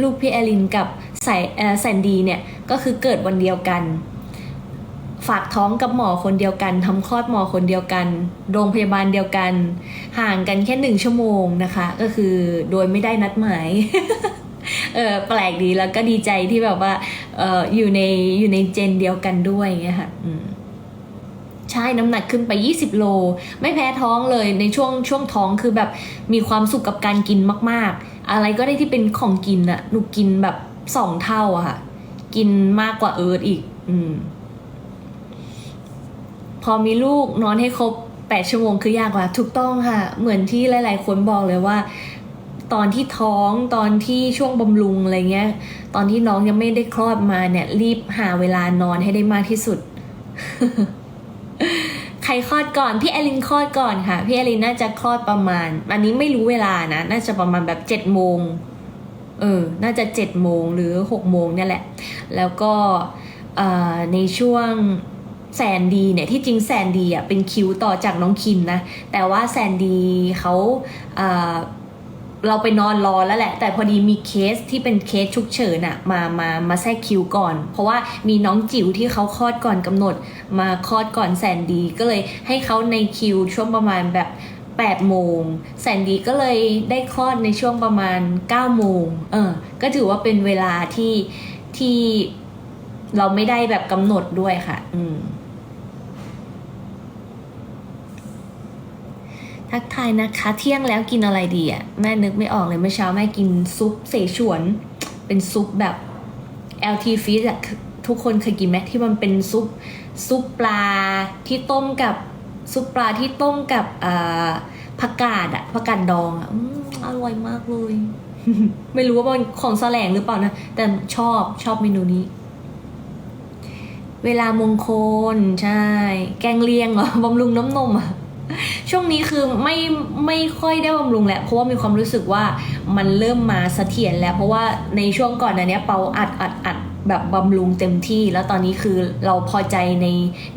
ลูกพี่แอลินกับใส่เอ่อแซนดีเนี่ยก็คือเกิดวันเดียวกัน ฝากท้องกับหมอคนเดียวกันทำคลอดหมอคนเดียวกัน โรงพยาบาลเดียวกัน ห่างกันแค่หนึ่งชั่วโมงนะคะ ก็คือโดยไม่ได้นัดหมายเออแปลกดีแล้วก็ดีใจที่แบบว่าเอออยู่ในอยู่ในเจนเดียวกันด้วยอย่างเงี้ยค่ะอืมใช่น้ำหนักขึ้นไป 20 โล ไม่แพ้ท้องเลยในช่วงช่วงท้องคือแบบมีความสุขกับการกินมาก ๆ อะไรก็ได้ที่เป็นของกินอะหนูกินแบบสองเท่าอะค่ะ กินมากกว่าเอิร์ธอีก อืม พอมีลูกนอนให้ครบ8ชั่วโมงคือยากกว่า ถูกต้องค่ะ เหมือนที่หลาย ๆ คนบอกเลยว่า ตอนที่ท้องตอนที่ช่วงบำรุงอะไรเงี้ย ตอนที่น้องยังไม่ได้คลอดมาเนี่ย รีบหาเวลานอนให้ได้มากที่สุด ใครคลอดก่อน พี่แอลินคลอดก่อนค่ะ พี่แอลินน่าจะคลอดประมาณ อันนี้ไม่รู้เวลานะ น่าจะประมาณแบบเจ็ดโมงเออ น่าจะเจ็ดโมงหรือหกโมงเนี่ยแหละ แล้วก็ในช่วงแซนดีเนี่ยที่จริงแซนดีอะเป็นคิวต่อจากน้องคิมนะ แต่ว่าแซนดีเขาเเราไปนอนรอแล้วแหละ แต่พอดีมีเคสที่เป็นเคสฉุกเฉินอะมามามาแทรกคิวก่อน เพราะว่ามีน้องจิ๋วที่เขาคลอดก่อนกำหนด มาคลอดก่อนแซนดีก็เลยให้เขาในคิวช่วงประมาณแบบ8โมงแซนดีก็เลยได้คลอดในช่วงประมาณ9โมงเออก็ถือว่าเป็นเวลาที่ที่เราไม่ได้แบบกำหนดด้วยค่ะ อืม ทักทายนะคะ เที่ยงแล้วกินอะไรดีอะแม่นึกไม่ออกเลยเมื่อเช้าแม่กินซุปเสฉวน เป็นซุปแบบ LT f i s อะทุกคนเคยกินไหมที่มันเป็นซุปซุปปลาที่ต้มกับซุปปลาที่ต้มกับอผักกาดอะผักกาดดองอะออร่อยมากเลย ไม่รู้ว่ามันของแสลงหรือเปล่านะ แต่ชอบชอบเมนูนี้ เวลามงคล ใช่ แกงเลียงเหรอบำรุงน้ำนมอะ ช่วงนี้คือไม่ไม่ค่อยได้บำรุงแหละเพราะว่ามีความรู้สึกว่ามันเริ่มมาเสถียรแล้ว เพราะว่าในช่วงก่อนอันนี้เปาอัดอัดอัดแบบบำรุงเต็มที่ แล้วตอนนี้คือเราพอใจใน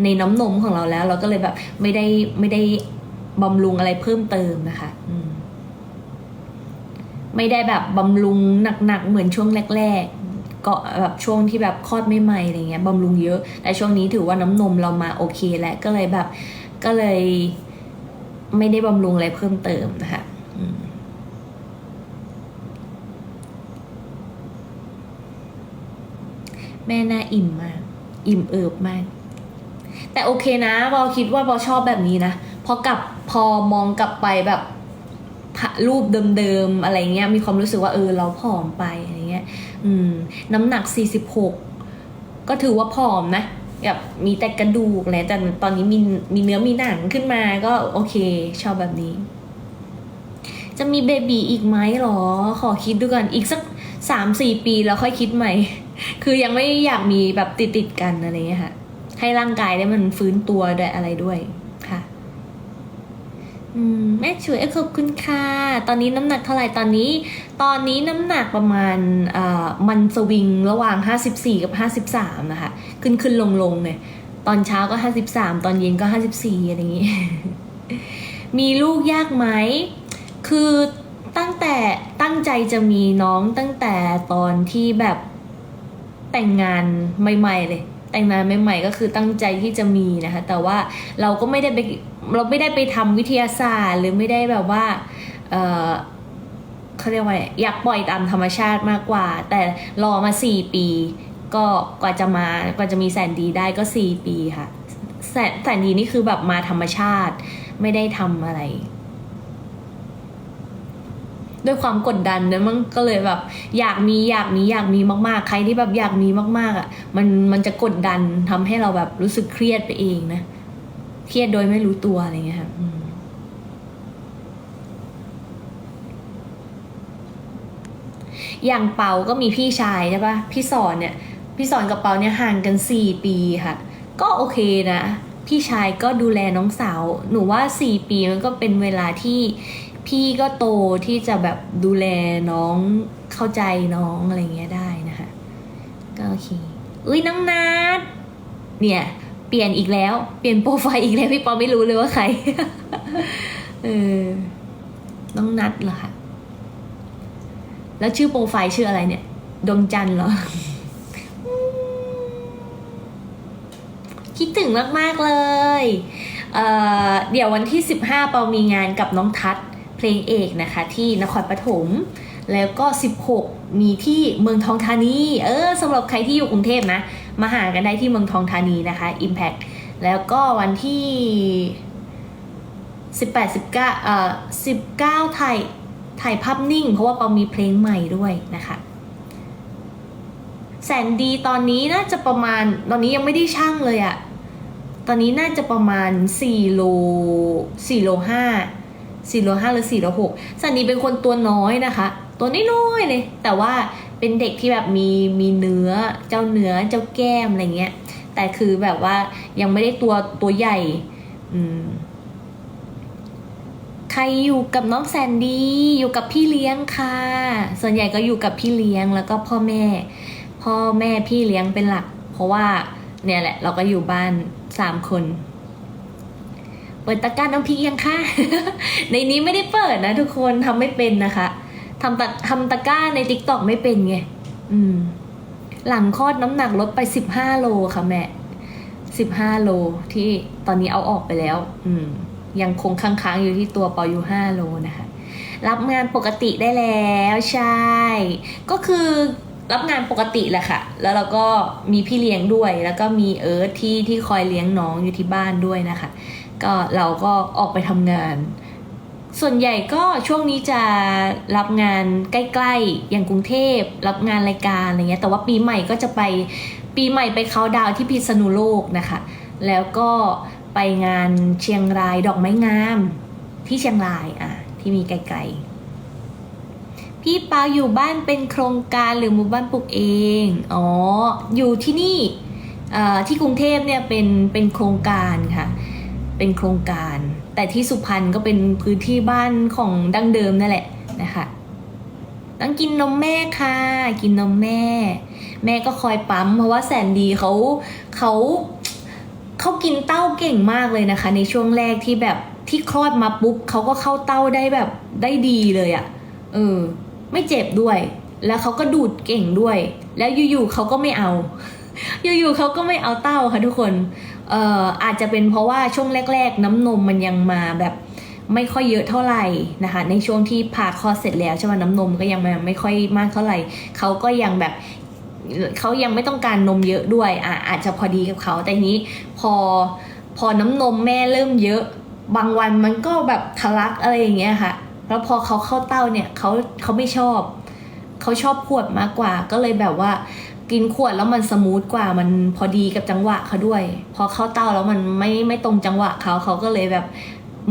ในน้ำนมของเราแล้ว เราก็เลยแบบไม่ได้ไม่ได้บำรุงอะไรเพิ่มเติมนะคะอืมไม่ได้แบบบำรุงหนักๆเหมือนช่วงแรกๆก็แบบช่วงที่แบบคลอดไม่ใหม่อะไรเงี้ยบำรุงเยอะ แต่ช่วงนี้ถือว่าน้ำนมเรามาโอเคแล้วก็เลยแบบก็เลย ไม่ได้บำรุงอะไรเพิ่มเติมนะคะมแม่น่าอิ่มมาก อิ่มเอิบมาก แต่โอเคนะบอคิดว่าบอชอบแบบนี้นะพอกลับพอมองกลับไปแบบรูปเดิมๆอะไรเงี้ย มีความรู้สึกว่าเออเราผอมไปอะไรเงี้ย อืม น้ำหนัก 46 ก็ถือว่าผอมนะ แบบมีแต่กระดูกแหละแต่ตอนนี้มีมีเนื้อมีหนังขึ้นมาก็โอเค ชอบแบบนี้ จะมีเบบีอีกไหมหรอ ขอคิดดูก่อนอีกสักสามสี่ปีแล้วค่อยคิดใหม่ คือยังไม่อยากมีแบบติดติดกันอะไรเงี้ยค่ะ ให้ร่างกายได้มันฟื้นตัวด้วยอะไรด้วย แม่ช่วยขอบคุณค่ะ ตอนนี้น้ำหนักเท่าไหร่ตอนนี้ ตอนนี้น้ำหนักประมาณมันสวิงระหว่าง 54 กับ 53 นะคะ ขึ้นขึ้นลงลงเนี่ยตอนเช้าก็ 53 ตอนเย็นก็ 54 อะไรอย่างงี้ มีลูกยากไหม คือตั้งแต่ตั้งใจจะมีน้องตั้งแต่ตอนที่แบบแต่งงานใหม่ ๆ เลย แต่งงานใหม่ๆก็คือตั้งใจที่จะมีนะคะ แต่ว่าเราก็ไม่ได้ไปเราไม่ได้ไปทำวิทยาศาสตร์หรือไม่ได้แบบว่าเออเขาเรียกว่าอยากปล่อยตามธรรมชาติมากกว่า แต่รอมาสี่ปี ก็กว่าจะมากว่าจะมีแสนดีได้ก็สี่ปีค่ะแสนแสนดีนี่คือแบบมาธรรมชาติไม่ได้ทำอะไร ด้วยความกดดันเนี่ยมันก็เลยแบบ อยากมีอยากมีอยากมีมากๆ ใครที่แบบอยากมีมากๆอะ มันมันจะกดดันทำให้เราแบบรู้สึกเครียดไปเองนะเครียดโดยไม่รู้ตัวอะไรเงี้ยค่ะอย่างเปาก็มีพี่ชายใช่ปะพี่สอนเนี่ย พี่สอนกับเปาเนี่ยห่างกันสี่ปีค่ะ ก็โอเคนะ พี่ชายก็ดูแลน้องสาว หนูว่าสี่ปีมันก็เป็นเวลาที่ พี่ก็โตที่จะแบบดูแลน้องเข้าใจน้องอะไรเงี้ยได้นะคะ ก็โอเคอุ้ยน้องนัดเนี่ย เปลี่ยนอีกแล้ว เปลี่ยนโปรไฟล์อีกแล้วพี่ปอไม่รู้เลยว่าใครเออน้องนัดเหรอคะแล้วชื่อโปรไฟล์ชื่ออะไรเนี่ย ดวงจันทร์เหรอ คิดถึงมาก ๆ เลยเออเดี๋ยววันที่ 15 เปามีงานกับน้องทัศน์ เพลงเอกนะคะที่นครปฐมแล้วก็ 16 มีที่เมืองทองธานี เออสำหรับใครที่อยู่กรุงเทพนะ มาหากันได้ที่เมืองทองธานีนะคะ Impact แล้วก็วันที่ 18 19เอ่อ19ถ่ายถ่ายภาพนิ่ง เพราะว่าเปามีเพลงใหม่ด้วยนะคะ แสนดีตอนนี้น่าจะประมาณ ตอนนี้ยังไม่ได้ช่างเลยอะตอนนี้น่าจะประมาณ4โล4โล5 4โล5หรือ4โล6แสนดีเป็นคนตัวน้อยนะคะ ตัวน้อยๆเลย แต่ว่าเป็นเด็กที่แบบมีมีเนื้อเจ้าเนื้อเจ้าแก้มอะไรเงี้ย แต่คือแบบว่ายังไม่ได้ตัวตัวใหญ่ อืมใครอยู่กับน้องแซนดี้อยู่กับพี่เลี้ยงค่ะ ส่วนใหญ่ก็อยู่กับพี่เลี้ยงแล้วก็พ่อแม่ พ่อแม่พี่เลี้ยงเป็นหลัก เพราะว่าเนี่ยแหละ เราก็อยู่บ้านสามคน เปิดตะกร้าน้ำพริกยังคะในนี้ไม่ได้เปิดนะทุกคนทำไม่เป็นนะคะทำตะทำตะกร้าในติ๊กต็อกไม่เป็นไงอืม หลังคลอดน้ำหนักลดไปสิบห้าโลค่ะแม่สิบห้าโลที่ตอนนี้เอาออกไปแล้ว อืม ยังคงค้างๆอยู่ที่ตัวปออยู่ห้าโลนะคะ รับงานปกติได้แล้วใช่ ก็คือรับงานปกติแหละค่ะ แล้วเราก็มีพี่เลี้ยงด้วย แล้วก็มีเอิร์ธที่ที่คอยเลี้ยงน้องอยู่ที่บ้านด้วยนะคะ ก็เราก็ออกไปทำงาน ส่วนใหญ่ก็ช่วงนี้จะรับงานใกล้ๆ อย่างกรุงเทพรับงานรายการอะไรเงี้ย แต่ว่าปีใหม่ก็จะไปปีใหม่ไปเขาดาวที่พิษณุโลกนะคะ แล้วก็ไปงานเชียงรายดอกไม้งาม ที่เชียงรายอะที่มีไกลๆ พี่ปาอยู่บ้านเป็นโครงการหรือหมู่บ้านปลูกเอง อ๋อ อยู่ที่นี่ที่กรุงเทพเนี่ยเป็นเป็นโครงการค่ะ เป็นโครงการ แต่ที่สุพรรณก็เป็นพื้นที่บ้านของดั้งเดิมนั่นแหละนะคะต้องกินนมแม่ค่ะ กินนมแม่ แม่ก็คอยปั๊มเพราะว่าแสนดีเขาเขาเขากินเต้าเก่งมากเลยนะคะ ในช่วงแรกที่แบบที่คลอดมาปุ๊บเขาก็เข้าเต้าได้แบบได้ดีเลยอะ่ะเออ ไม่เจ็บด้วย แล้วเขาก็ดูดเก่งด้วย แล้วอยู่ๆเขาก็ไม่เอา อยู่ๆเขาก็ไม่เอาเต้าค่ะทุกคน เอ่ออาจจะเป็นเพราะว่าช่วงแรก ๆ น้ำนมมันยังมาแบบไม่ค่อยเยอะเท่าไหร่นะคะ ในช่วงที่ผ่าคลอดเสร็จแล้วใช่ไหมน้ำนมก็ยังมาไม่ค่อยมากเท่าไหร่เขาก็ยังแบบเขายังไม่ต้องการนมเยอะด้วยอะอาจจะพอดีกับเขาแต่นี้พอพอน้ำนมแม่เริ่มเยอะ บางวันมันก็แบบทะลักอะไรอย่างเงี้ยค่ะ แล้วพอเขาเข้าเต้าเนี่ยเขาเขาไม่ชอบเขาชอบขวดมากกว่า ก็เลยแบบว่า กินขวดแล้วมันสมูทกว่ามันพอดีกับจังหวะเขาด้วย พอเข้าเต้าแล้วมันไม่ไม่ตรงจังหวะเขาเขาก็เลยแบบ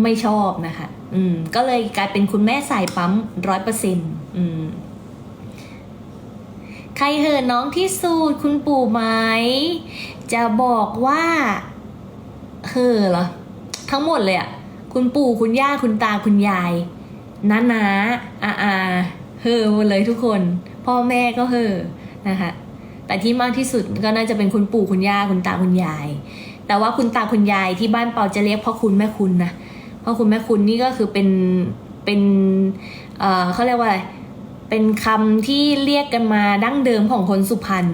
ไม่ชอบนะคะ อืม ก็เลยกลายเป็นคุณแม่สายปั๊มร้อยเปอร์เซ็นต์อืม ใครเหอะน้องที่สุดคุณปู่ไหม จะบอกว่าเฮอเหรอ ทั้งหมดเลยอะคุณปู่คุณย่าคุณตาคุณยายน้านาอาอาเฮอหมดเลยทุกคน พ่อแม่ก็เฮอนะคะ แต่ที่มากที่สุดก็น่าจะเป็นคุณปู่คุณย่าคุณตาคุณยาย แต่ว่าคุณตาคุณยายที่บ้านเปาจะเรียกพ่อคุณแม่คุณนะพ่อคุณแม่คุณนี่ก็คือเป็นเป็นเอ่อเขาเรียกว่าอะไรเป็นคำที่เรียกกันมาดั้งเดิมของคนสุพรรณ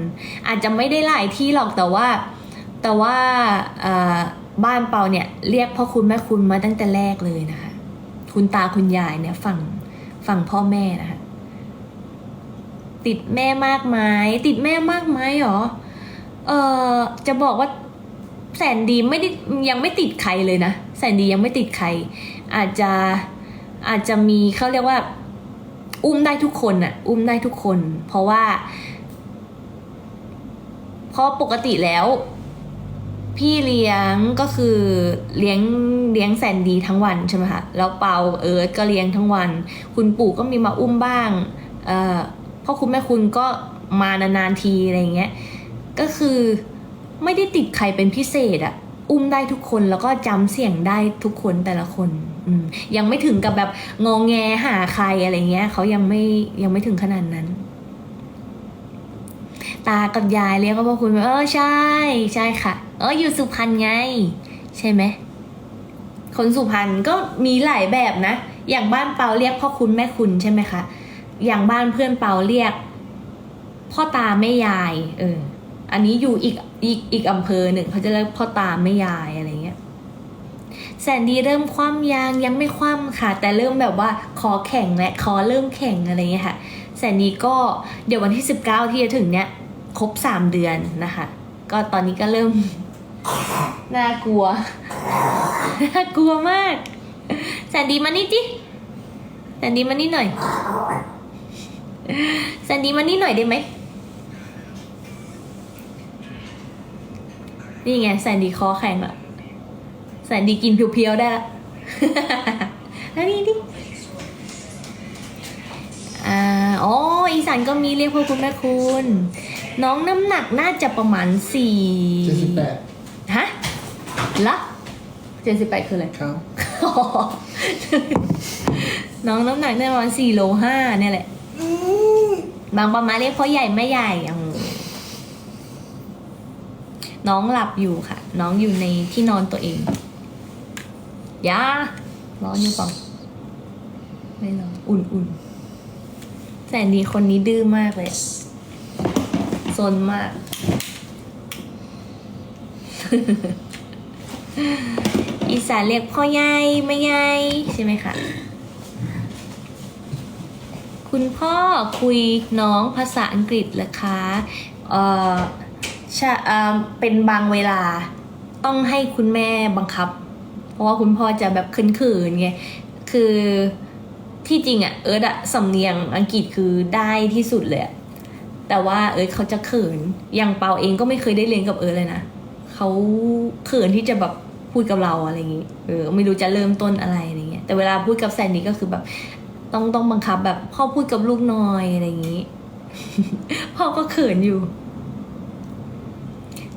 อาจจะไม่ได้หลายที่หรอกแต่ว่า แต่ว่าเอ่อบ้านเปาเนี่ยเรียกพ่อคุณแม่คุณมาตั้งแต่แรกเลยนะคะ คุณตาคุณยายเนี่ยฝั่งฝั่งพ่อแม่นะคะ ติดแม่มากไหมติดแม่มากไหมหรอเออจะบอกว่าแสนดีไม่ได้ยังไม่ติดใครเลยนะแสนดียังไม่ติดใคร อาจจะอาจจะมีเขาเรียกว่า อุ้มได้ทุกคนอะอุ้มได้ทุกคน เพราะว่า เพราะปกติแล้ว พี่เลี้ยงก็คือเลี้ยงเลี้ยงแสนดีทั้งวันใช่ไหมคะแล้วเปาเอิร์ธก็เลี้ยงทั้งวัน คุณปู่ก็มีมาอุ้มบ้าง เอ่อ พ่อคุณแม่คุณก็มานานๆทีอะไรเงี้ยก็คือไม่ได้ติดใครเป็นพิเศษอะอุ้มได้ทุกคนแล้วก็จำเสียงได้ทุกคนแต่ละคนอืยังไม่ถึงกับแบบงองแงหาใครอะไรเงี้ยเขายังไม่ยังไม่ถึงขนาดนั้น ตากับยายเรียกว่าพ่อคุณเออใช่ ใช่ค่ะ เอออยู่สุพรรณไง ใช่ไหมคนสุพรรณก็มีหลายแบบนะ อย่างบ้านเปาเรียกพ่อคุณแม่คุณใช่ไหมคะ อย่างบ้านเพื่อนเปาเรียก พ่อตาแม่ยาย เออ อันนี้อยู่อีกอีกอีกอำเภอหนึ่งเขาจะเรียกพ่อตาแม่ยายอะไรเงี้ยแสนดีเริ่มคว่ำยางยังไม่คว่ำค่ะ แต่เริ่มแบบว่าคอแข็งและคอเริ่มแข็งอะไรเงี้ยค่ะ แสนดีก็เดี๋ยววันที่สิบเก้าที่จะถึงเนี้ยครบสามเดือนนะคะ ก็ตอนนี้ก็เริ่มน่ากลัวน่ากลัวมากแสนดีมานี่จิแสนดีมานี่หน่อย แสนดีมานี่หน่อยได้ไหม นี่ไงแสนดีคอแข็งละแสนดีกินเพียวๆได้ละแล้วนี่ดิอ่าอ๋ออีสานก็มีเรียกพ่อคุณแม่คุณ น้องน้ำหนักน่าจะประมาณสี่เจ็ดสิบแปดฮะละเจ็ดสิบแปดคืออะไรครับน้องน้ำหนักได้ประมาณสี่โลห้าเนี่ยแหละ บางประมาเรียกพ่อใหญ่แม่ใหญ่อน้องหลับอยู่ค่ะ น้องอยู่ในที่นอนตัวเองยาร้อนอยู่ปล่าไม่ร้อนอุ่นๆแสนดีคนนี้ดื้อมากเลยซนมาก อีสานเรียกพ่อใหญ่แม่ใหญ่ใช่ไหมคะ คุณพ่อคุยน้องภาษาอังกฤษเหรอคะเอ่อใช่เอ่อเป็นบางเวลาต้องให้คุณแม่บังคับ เพราะว่าคุณพ่อจะแบบเขินๆไงคือที่จริงอะเอิร์ดอะสำเนียงอังกฤษคือได้ที่สุดเลยแต่ว่าเอิร์ดเขาจะเขินอย่างเปาเองก็ไม่เคยได้เรียนกับเอิร์ดเลยนะเขาเขินที่จะแบบพูดกับเราอะไรอย่างงี้ เออ ไม่รู้จะเริ่มต้นอะไรอะไรเงี้ย แต่เวลาพูดกับแซนดี้ก็คือแบบ ต้องต้องบังคับแบบพ่อพูดกับลูกหน่อยอะไรอย่างนี้ พ่อก็เขินอยู่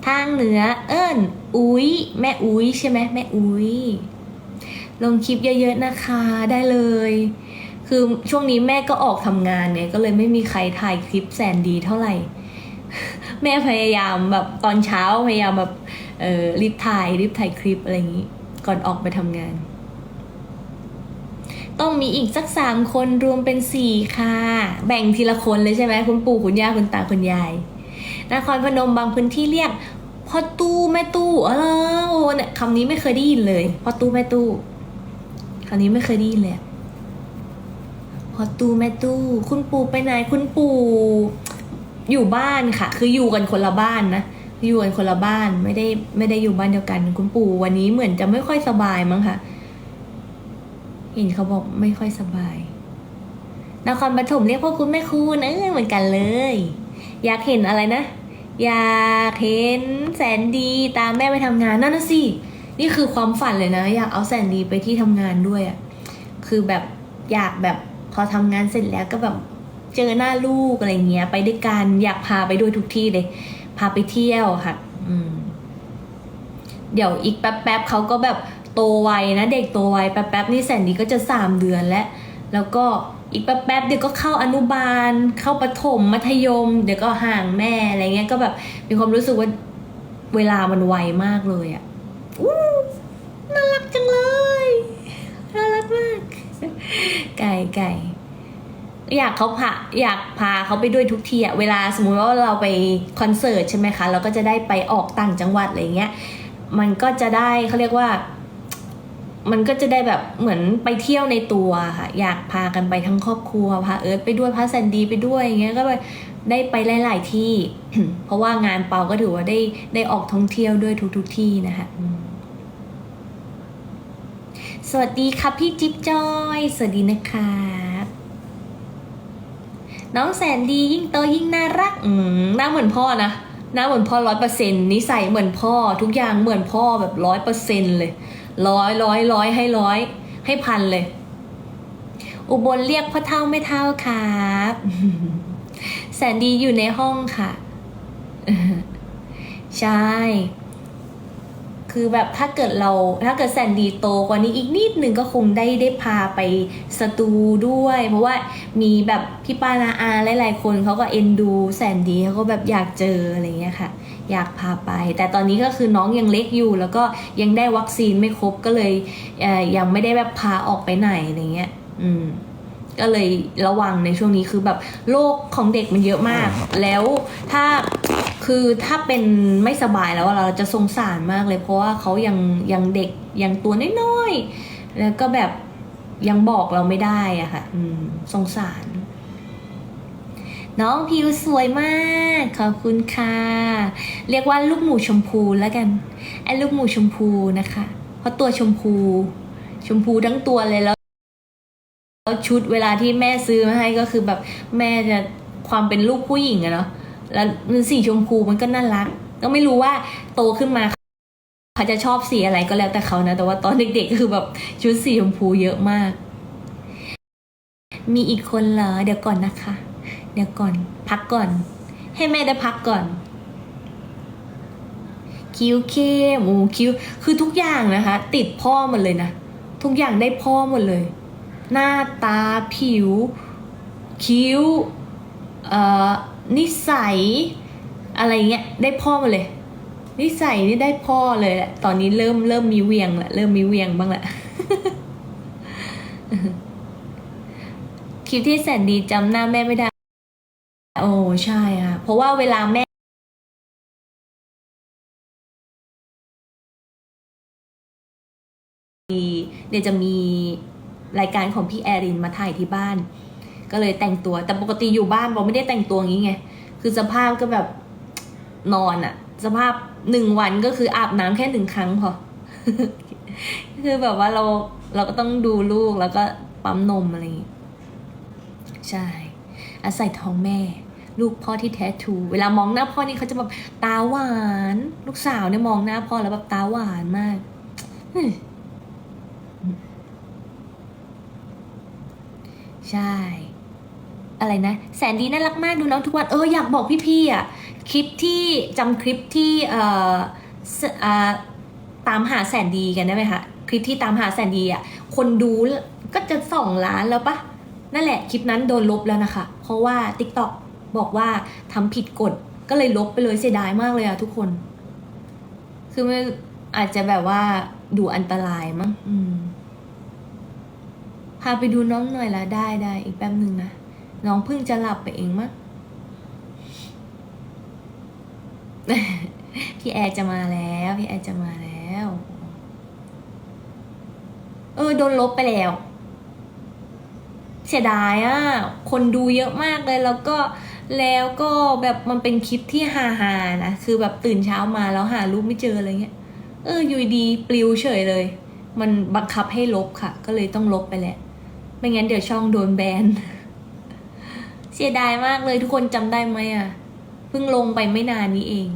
ทางเหนือ เอิญอุ้ยแม่อุ้ยใช่ไหมแม่อุ้ยลงคลิปเยอะๆนะคะได้เลย คือช่วงนี้แม่ก็ออกทำงานเนี่ยก็เลยไม่มีใครถ่ายคลิปแสนดีเท่าไหร่ แม่พยายามแบบตอนเช้าพยายามแบบเออรีบถ่ายรีบถ่ายคลิปอะไรอย่างนี้ ก่อนออกไปทำงาน ต้องมีอีกสักสามคนรวมเป็นสี่ค่ะ แบ่งทีละคนเลยใช่ไหมคุณปู่คุณย่าคุณตาคุณยายนครพนมบางพื้นที่เรียกพ่อตู้แม่ตู้เออเนี่ยคำนี้ไม่เคยได้ยินเลยพ่อตู้แม่ตู้คำนี้ไม่เคยได้ยินเลยพ่อตู้แม่ตู้ คุณปู่ไปไหนคุณปู่อยู่บ้านค่ะ คืออยู่กันคนละบ้านนะอยู่กันคนละบ้านไม่ได้ไม่ได้อยู่บ้านเดียวกัน คุณปู่วันนี้เหมือนจะไม่ค่อยสบายมั้งค่ะ เห็นเขาบอกไม่ค่อยสบายนครปฐมเรียกพ่อคุณแม่คุณเออเหมือนกันเลย อยากเห็นอะไรนะ อยากเห็นแสนดีตามแม่ไปทำงานนั่นนะสินี่คือความฝันเลยนะ อยากเอาแสนดีไปที่ทำงานด้วยอะ่ะคือแบบอยากแบบพอทำงานเสร็จแล้วก็แบบเจอหน้าลูกอะไรเงี้ย ไปด้วยกันอยากพาไปด้วยทุกที่เลย พาไปเที่ยวค่ะ อืม เดี๋ยวอีกแป๊บๆเขาก็แบบ โตไวนะเด็กโตไวแป๊บๆนี่แสนดีก็จะสามเดือนแล้ว แล้วก็อีกแป๊บๆเดี๋ยวก็เข้าอนุบาล เข้าประถมมัธยม เดี๋ยวก็ห่างแม่อะไรเงี้ยก็แบบมีความรู้สึกว่าเวลามันไวมากเลยอะ่ะอู้น่ารักจังเลยน่ารักมาก ไก่ไก่อยากเขาพาอยากพาเขาไปด้วยทุกทีอะเวลาสมมุติว่าเราไปคอนเสิร์ตใช่ไหมคะ เราก็จะได้ไปออกต่างจังหวัดอะไรเงี้ย มันก็จะได้เขาเรียกว่า มันก็จะได้แบบเหมือนไปเที่ยวในตัวค่ะ อยากพากันไปทั้งครอบครัวพาเอิร์ธไปด้วยพาแซนดีไปด้วยอย่างเงี้ยก็ไปได้ไปหลาย ๆ ที่ เพราะว่างานเปาก็ถือว่าได้ได้ออกท่องเที่ยวด้วยทุก ๆ ที่นะคะสวัสดีครับพี่จิ๊บจอย สวัสดีนะครับน้องแสนดียิ่งโตยิ่งน่ารัก อืมหน้าเหมือนพ่อนะหน้าเหมือนพ่อร้อยเปอร์เซ็นต์นิสัยเหมือนพ่อทุกอย่างเหมือนพ่อแบบร้อยเปอร์เซ็นต์เลย ร้อยร้อยร้อยให้ร้อย ให้พันเลย อุบลเรียกพ่อเท่าไม่เท่าครับแสนดีอยู่ในห้องค่ะ ใช่ คือแบบถ้าเกิดเราถ้าเกิดแสนดีโตกว่านี้อีกนิดหนึ่งก็คงได้ได้พาไปสตูด้วย เพราะว่ามีแบบพี่ป้านาอาหลายๆคนเขาก็เอ็นดูแสนดีเขาก็แบบอยากเจออะไรเงี้ยค่ะ อยากพาไป แต่ตอนนี้ก็คือน้องยังเล็กอยู่ แล้วก็ยังได้วัคซีนไม่ครบก็เลยยังไม่ได้แบบพาออกไปไหนอะไรเงี้ย อืม ก็เลยระวังในช่วงนี้คือแบบโรคของเด็กมันเยอะมาก แล้วถ้าคือถ้าเป็นไม่สบายแล้วเราจะสงสารมากเลยเพราะว่าเขายังยังเด็กยังตัวน้อยๆแล้วก็แบบยังบอกเราไม่ได้อะค่ะ อืมสงสาร น้องผิวสวยมาก ขอบคุณค่ะ เรียกว่าลูกหมูชมพูแล้วกันไอ้ลูกหมูชมพูนะคะ เพราะตัวชมพู ชมพูทั้งตัวเลยแล้ว แล้วชุดเวลาที่แม่ซื้อมาให้ก็คือแบบแม่จะความเป็นลูกผู้หญิงอะเนาะแล้วมันสีชมพูมันก็น่ารัก ก็ไม่รู้ว่าโตขึ้นมาเขาจะชอบสีอะไรก็แล้วแต่เขานะ แต่ว่าตอนเด็กๆก็คือแบบชุดสีชมพูเยอะมาก มีอีกคนเหรอเดี๋ยวก่อนนะคะ เดี๋ยวก่อน พักก่อน ให้แม่ได้พักก่อน คิ้วเข้มโอ้คิ้วคือทุกอย่างนะคะ ติดพ่อหมดเลยนะทุกอย่างได้พ่อหมดเลย หน้าตาผิว คิ้วนิสัย อะไรเงี้ยได้พ่อมาเลย นิสัยนี่ได้พ่อเลยแหละตอนนี้เริ่มเริ่มมีเวียงละเริ่มมีเวียงบ้างละคลิปที่แสนดีจำหน้าแม่ไม่ได้ โอ้ใช่ค่ะ เพราะว่าเวลาแม่เดี๋ยวจะมี รายการของพี่แอรินมาถ่ายที่บ้าน ก็เลยแต่งตัวแต่ปกติอยู่บ้านบอกไม่ได้แต่งตัวอย่างนี้ไง คือสภาพก็แบบนอนอะสภาพหนึ่งวันก็คืออาบน้ำแค่หนึ่งครั้งพอคือแบบว่าเราเราก็ต้องดูลูกแล้วก็ปั๊มนมอะไรอย่างงี้ใช่ อาศัยท้องแม่ ลูกพ่อที่แท้ทู เวลามองหน้าพ่อนี่เขาจะแบบตาหวาน ลูกสาวเนี่ยมองหน้าพ่อแล้วแบบตาหวานมาก ใช่ อะไรนะ แสนดีน่ารักมากดูน้องทุกวันเอออยากบอกพี่ๆอะคลิปที่จำคลิปที่เอ่อสอ่าตามหาแสนดีกันได้ไหมคะคลิปที่ตามหาแสนดีอะคนดูก็จะสองล้านแล้วปะนั่นแหละคลิปนั้นโดนลบแล้วนะคะ เพราะว่า TikTok บอกว่าทำผิดกฎก็เลยลบไปเลยเสียดายมากเลยอะทุกคน คือมันอาจจะแบบว่าดูอันตรายมั้งอืมาไปดูน้องหน่อยละได้ได้อีกแป๊บหนึ่งนะ น้องเพิ่งจะหลับไปเองมั้งพี่แอร์จะมาแล้ว พี่แอร์จะมาแล้ว เออ โดนลบไปแล้ว เสียดายอะ่ะ คนดูเยอะมากเลยแล้วก็แล้วก็แบบมันเป็นคลิปที่ฮาฮานะ คือแบบตื่นเช้ามาแล้วหารูปไม่เจออะไรเงี้ย เอออยู่ดีปลิวเฉยเลย มันบังคับให้ลบค่ะ ก็เลยต้องลบไปแหละ ไม่งั้นเดี๋ยวช่องโดนแบน เสียดายมากเลยทุกคนจำได้ไหมอะเพิ่งลงไปไม่นานนี้เอง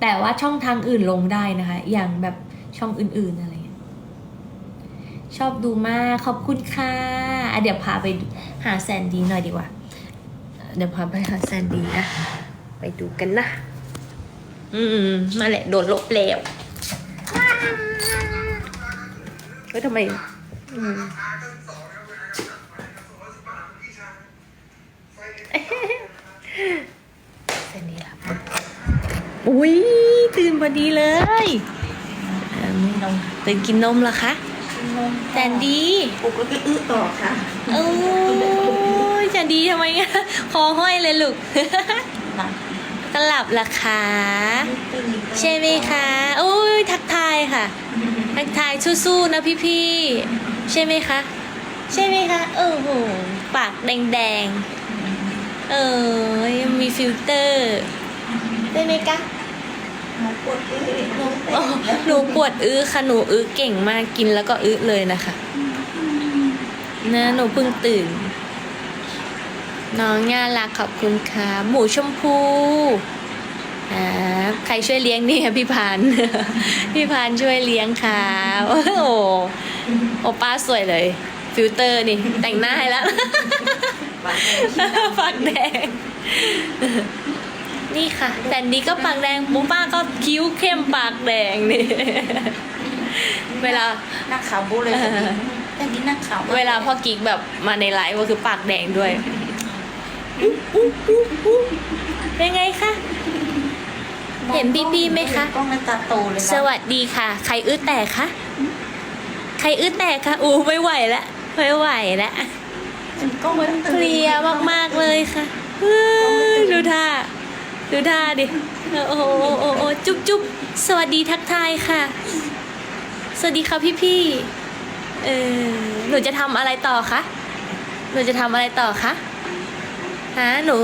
แต่ว่าช่องทางอื่นลงได้นะคะ อย่างแบบช่องอื่นๆอะไรชอบดูมากขอบคุณค่ะะเดี๋ยวพาไปหาแซนดี้หน่อยดีกว่า เดี๋ยวพาไปหาแซนดี้นะ ไปดูกันนะ อืมนั่นแหละโดนลบแล้วเฮ้ยทำไม เส้นนี้ครับอุ้ยตื่นพอดีเลยเอิ่มตื่นกินนมเหรอคะแสนดีปลุกแล้วก็อื้อต่อค่ะโอ้ยแสนดีทำไมอะคอห้อยเลยลูกก็หลับละคะใช่ไหมคะ โอ้ยทักทายค่ะ ทักทายสู้ๆนะพี่ๆ ใช่ไหมคะ ใช่ไหมคะโอ้โหปากแดงๆ เออยังมีฟิลเตอร์ใช่ไหมคะหนูปวดอื้อหนูอ๋อหนูปวดอื้อค่ะหนูอื้อเก่งมากกินแล้วก็อื้อเลยนะคะนะหนูเพิ่งตื่น น้องน่ารักขอบคุณค่ะหมูชมพูอ่าใครช่วยเลี้ยงเนี่ยพี่พาน พี่พานช่วยเลี้ยงค่ะโอ้ โหโอป้าสวยเลย ฟิลเตอร์นี่ แต่งหน้าให้แล้วปากแดง นี่ค่ะ แต่นี้ก็ปากแดงปุ๊ป้าก็คิ้วเข้มปากแดงนี่ เวลาหน้าขาวบูเลยแต่นี่หน้าขาวมกเวลาพ่อกิ๊กแบบมาในไลฟ์ก็คือปากแดงด้วยเป็นไงคะ เห็นพี่ๆไหมคะกล้องหน้าตาโตเลยนะสวัสดีค่ะ ใครอื้อแตกคะใค รอื้อแตกคะอู้ไม่ไหวแล้วไม่ไหวแล้วเป็นกล้องมันเพลียมากๆเลยค่ะเฮ้ยดูท่าดูท่าดิโอ้โหโอ้โหโอ้โหจุ๊บจุ๊บสวัสดีทักทายค่ะ สวัสดีค่ะพี่พี่ๆเออหนูจะทำอะไรต่อคะหนูจะทำอะไรต่อคะฮะหนู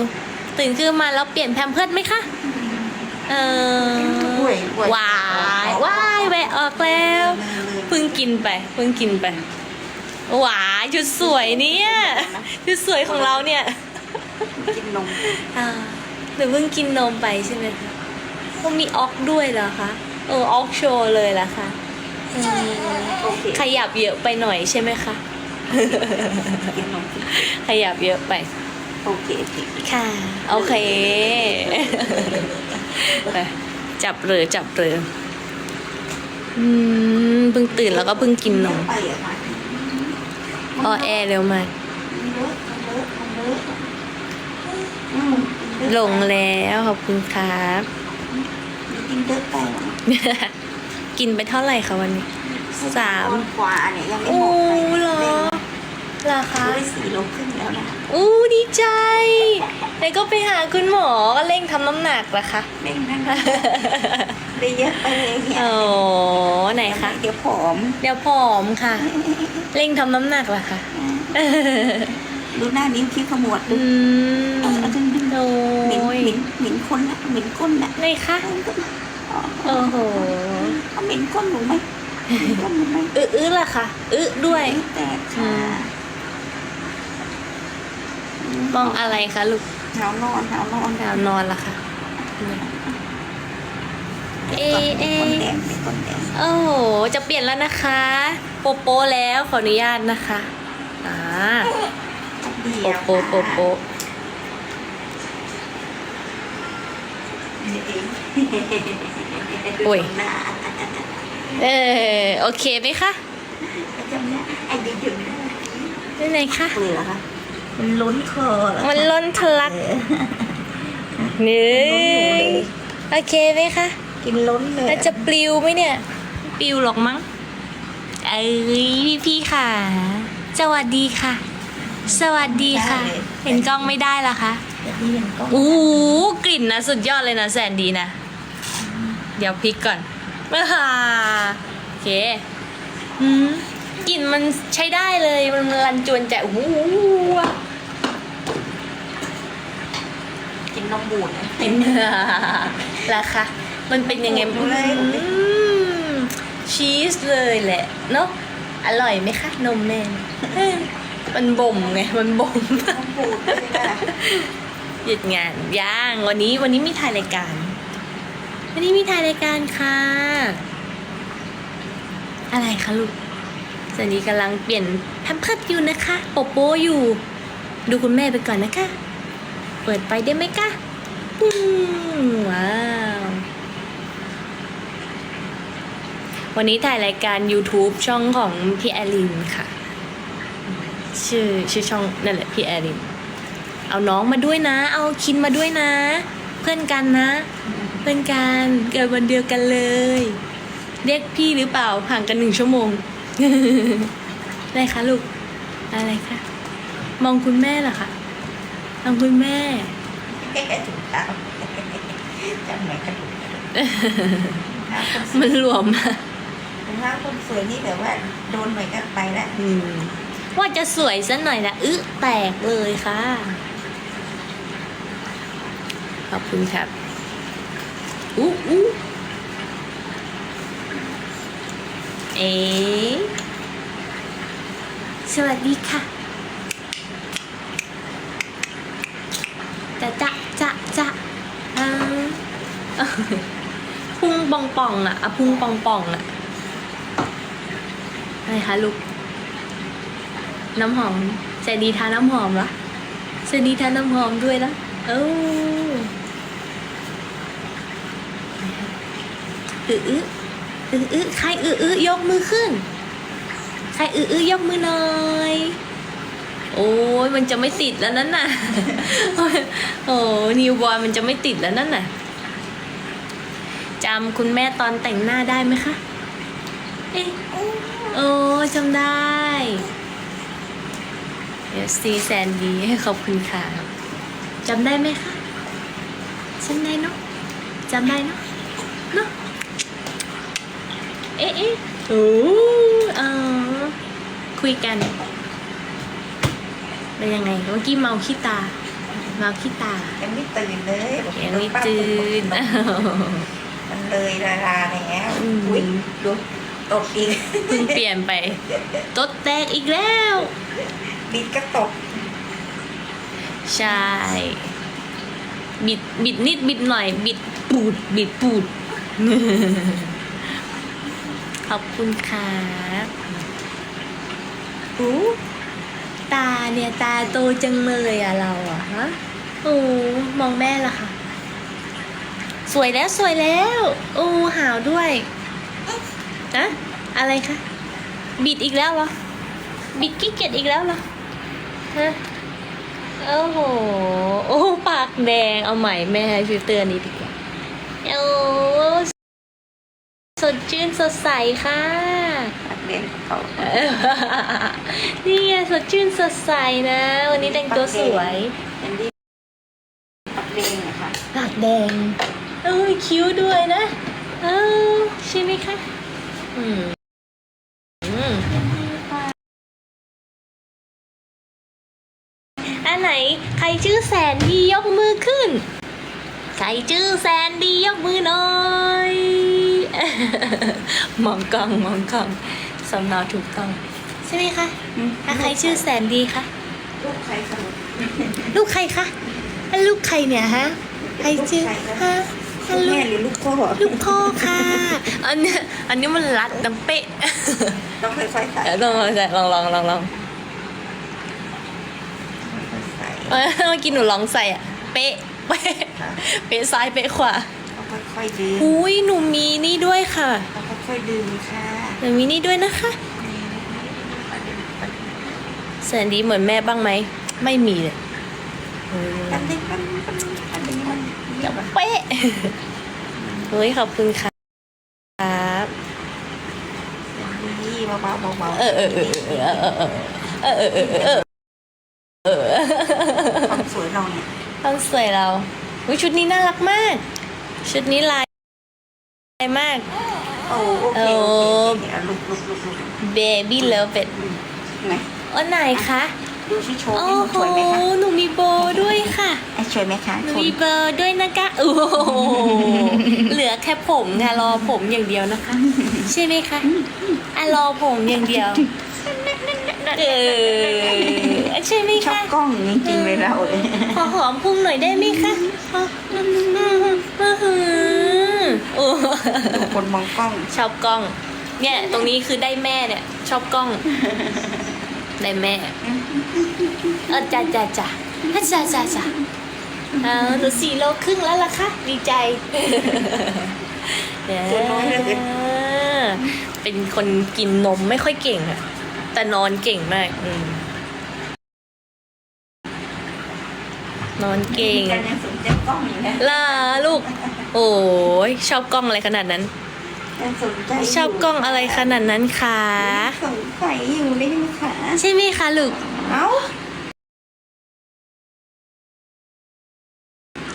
ตื่นขึ้นมาแล้วเปลี่ยนแพมเพิร์ดไหมคะ เออป่วยป่วยวายวาย แวะออกแล้วเพิ่งกินไปเพิ่งกินไปหวายชุดสวยเนี่ยชุดสวยของเราเนี่ยกินนมอ่าหนูเพิ่งกินนมไปใช่ไหมคะก็มีออกด้วยเหรอคะเออออกโชว์เลยล่ะคะอืมโอเคขยับเยอะไปหน่อยใช่ไหมคะกินนมขยับเยอะไปโอเคโอเคค่ะโอเคไปจับเรือจับเรือ อืมเพิ่งตื่นแล้วก็เพิ่งกินนมไปอะค่ะออแอเร็วมากมันเลอะมันเลอะมันเลอะอืมลงแล้วขอบคุณครับ กินเยอะไปเหรอกินไปเท่าไหร่คะวันนี้สามกว่าเนี่ยยังไม่โอ้หมดเลยเหรอเหรอคะได้สี่โลครึ่งแล้วนะอู้ดีใจ แล้วก็ไปหาคุณหมอก็เร่งทำน้ำหนักละคะเร่งนั่งได้เยอะไปเลยเนี่ยโอ้ไหนคะเดี๋ยวผอม เดี๋ยวผอมค่ะ เร่งทำน้ำหนักละคะดูหน้านิ้วคิ้วขมวดดูอืมเอาเอาดึงดึงโอ้เหม็นยเหม็นเหม็นก้นนะเหม็นก้นนะไหนคะอ๋อโอ้โหเอาเหม็นก้นหนูไหมเหม็นก้นหนูไหมอึอื้อละค่ะอึด้วยแตกค่ะมองอะไรคะลูก เท้านอนเท้านอนดาวนอนละค่ะ เอเอก้นแดงเป็นก้นแดงโอ้โห จะเปลี่ยนแล้วนะคะ โปโปแล้วขออนุญาตนะคะอ่าโปโปโปโปโอ้ยหน้าเออโอเคไหมคะจำได้ไอ้ยืดๆนะนี่ไหนคะเปลือกอะ มันล้นคอเหรอมันล้นทะลักหนึ่งโอเคไหมคะกินล้นเลยแล้วจะปลิวไหมเนี่ยปลิวหรอกมั้งเอ้ยพี่พี่ๆค่ะ สวัสดีค่ะ สวัสดีค่ะ เห็นกล้องไม่ได้ละคะเดี๋ยวพี่ยังก็อู้หูกลิ่นนะสุดยอดเลยนะแสนดีนะ เดี๋ยวพริกก่อนอ่าโอเค อืม กลิ่นมันใช้ได้เลย มันรันจวนแจะโอ้โหกินนมบูดนะเป็นราคามันเป็นยังไงโอ้โหเลยอืมชีสเลยแหละเนาะอร่อยไหมคะนมแม่เนี่ยเอ้ยมันบ่มไง มันบ่มนมบูดเลยนะหยุดงานย่างวันนี้วันนี้มีถ่ายรายการ วันนี้มีถ่ายรายการค่ะ อะไรคะลูก สันนี้กำลังเปลี่ยนแพมเพิร์ดอยู่นะคะโปโปอยู่ ดูคุณแม่ไปก่อนนะคะ เปิดไปได้ไหมคะอืมว้าว วันนี้ถ่ายรายการ YouTube ช่องของพี่แอลินค่ะ ชื่อชื่อช่องนั่นแหละพี่แอลิน เอาน้องมาด้วยนะ เอาคินมาด้วยนะ เพื่อนกันนะ เพื่อนกันเกิดวันเดียวกันเลย เรียกพี่หรือเปล่าห่างกันหนึ่งชั่วโมง อะไรคะลูก อะไรคะมองคุณแม่เหรอคะมองคุณแม่แค่ถุงเท้าจำไหนกระดูกถุงมันรวมเท้าคนสวยนี่แบบว่าโดนหน่อยก็ไปแล้วอืมว่าจะสวยซะหน่อยนะอึแตกเลยค่ะ ขอบคุณครับอู้อู้ เอ๋สวัสดีค่ะจะจะจะจะอ่าพุงปองปองอะอะพุงปองปองอะอะไรคะลูก น้ำหอมแสนดีทาน้ำหอมเหรอแสนดีทาน้ำหอมด้วยนะเอ้าอืออ ออืออื้อใครอืออื้อยกมือขึ้น ใครอืออื้อยกมือหน่อยโอ้ยมันจะไม่ติดแล้วนั่นน่ะ โอ้นิวบอยมันจะไม่ติดแล้วนั่นน่ะจำคุณแม่ตอนแต่งหน้าได้ไหมคะ เอ๊ะโอ้จำได้ เอฟซีแซนดี้ขอบคุณค่ะจำได้ไหมคะจำได้เนาะจำได้เนาะเนาะ เอ๊ะเอ๊ะโอ้เออคุยกันเป็นยังไงเมื่อกี้เมาขี้ตา เมาขี้ตายังไม่ตื่นเลยยังไม่ตื่นมันเลยเวลาแล้วอุ้ยดูตกอีกเพิ่งเปลี่ยนไปตดแตกอีกแล้วบิดก็ตก ใช่ บิดบิดนิดบิดหน่อย บิดปูดบิดปูด อบคุณครับอู้ตาเนี่ยตาโตจังเลยอะเราอะฮะโอ้มองแม่ละค่ะ สวยแล้วสวยแล้วโอ้หาวด้วยนะอะไรคะ บิดอีกแล้วเหรอ บิดกี้เกียจอีกแล้วเหรอฮะโอ้โห โอ้ ปากแดง เอาใหม่แม่ให้ฟิลเตอร์นี้ดีกว่า โอ้ สดชื่นสดใสค่ะนักเรียนเขานี่ไงสดชื่นสดใสนะ วันนี้แต่งตัวสวยเห็นดีปักเรียนนะคะปากแดงเอ้ยคิ้วด้วยนะเอ้าใช่ไหมคะอืมอืมอันไหนใครชื่อแสนดียกมือขึ้น ใครชื่อแสนดียกมือหน่อย มองกล้องมองกล้องสำเนาถูกต้อง ใช่ไหมคะถ้าใครชื่อแสนดีคะลูกใครสรุปลูกใครคะอันลูกใครเนี่ยฮะใครชื่อฮะอันลูกลูแม่กหรือลูกพ่อลูกพ่อค่ะ อันเนี้ยอันนี้มันรัดน้ำเป๊ะต้องค่อยๆใส่เดี๋ยวลองลองใส่ลองลองลองลองค่อยๆใส่เออเมื่อกี้หนูลองใส่อะเป๊ะเป๊ะค่ะเป๊ะซ้ายเป๊ะขวาต้อง ค่อยๆดึงหุยหนูมีนี่ด้วยค่ะต้องค่อยๆดึงค่ะหนูมีนี่ด้วยนะคะแสนดีเหมือนแม่บ้างไหม ไม่มีเลยเออปันดึงปันปันปันดึงมันเดี๋ยวมันเป๊ะเฮ้ยขอบคุณค่ะครับดีเบาๆเบาๆเออเออเออเออเออเออเออเออเออเออเออความสวยเราเนี่ยความสวยเราอุ๊ยชุดนี้น่ารักมาก ชุดนี้ลายลายมาก โอ้โอเคโอ้โอเคเอาลุกลุกลุกลุก baby love it ไหนอ๋อไหนคะดูชิโชว์โอ้ให้หนูโหสวยไหมคะหนูมีโบด้วยค่ะ ไอ้สวยไหมคะหนูชมมีเบอร์ด้วยนะคะโอ้โหเหลือแค่ผมค่ะรอผมอย่างเดียวนะคะ ใช่ไหมคะอะรอผมอย่างเดียวเออ ใช่ไหมชอบคะกล้องจริงๆเลยเราเลยขอหอมพุงหน่อยได้ไหมคะขอโอ้ดูคนมองกล้องชอบกล้อง เนี่ย ตรงนี้คือได้แม่เนี่ย ชอบกล้อง ได้แม่เออจ้าจ้าจ้าจ้าจ้าจ้าเออหนูสี่โลครึ่งแล้วล่ะคะดีใจเออเป็นคนกินนมไม่ค่อยเก่งอะแต่นอนเก่งมาก อืม นอนเก่งกันยังสนใจกล้องอยู่นะล่ะลูก โอ้ยชอบกล้องอะไรขนาดนั้น ยังสนใจชอบกล้องอะไรขนาดนั้นคะสงสัยอยู่ได้ไหมคะใช่ไหมคะลูกเอ้า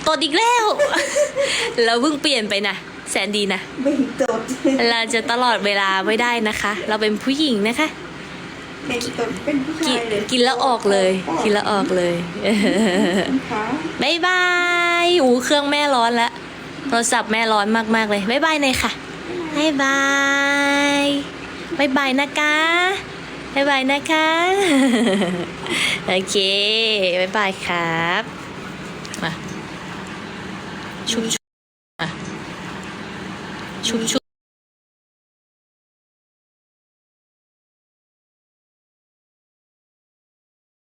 ตดอีกแล้ว เราเพิ่งเปลี่ยนไปนะแสนดีนะ ไม่ตด เราจะตลอดเวลาไม่ได้นะคะ เราเป็นผู้หญิงนะคะ ไม่ตดเป็นผู้กิชายเลยกินแล้วออกเลย กินแล้วออกเลยค่ะบายบายอูเครื่องแม่ร้อนแล้วโทรศัพท์แม่ร้อนมากๆเลยบายบายเลยค่ะบายบายบายบายนะคะบายบายนะคะโอเคบายบายครับมาชุบชุบมาชุบชุบ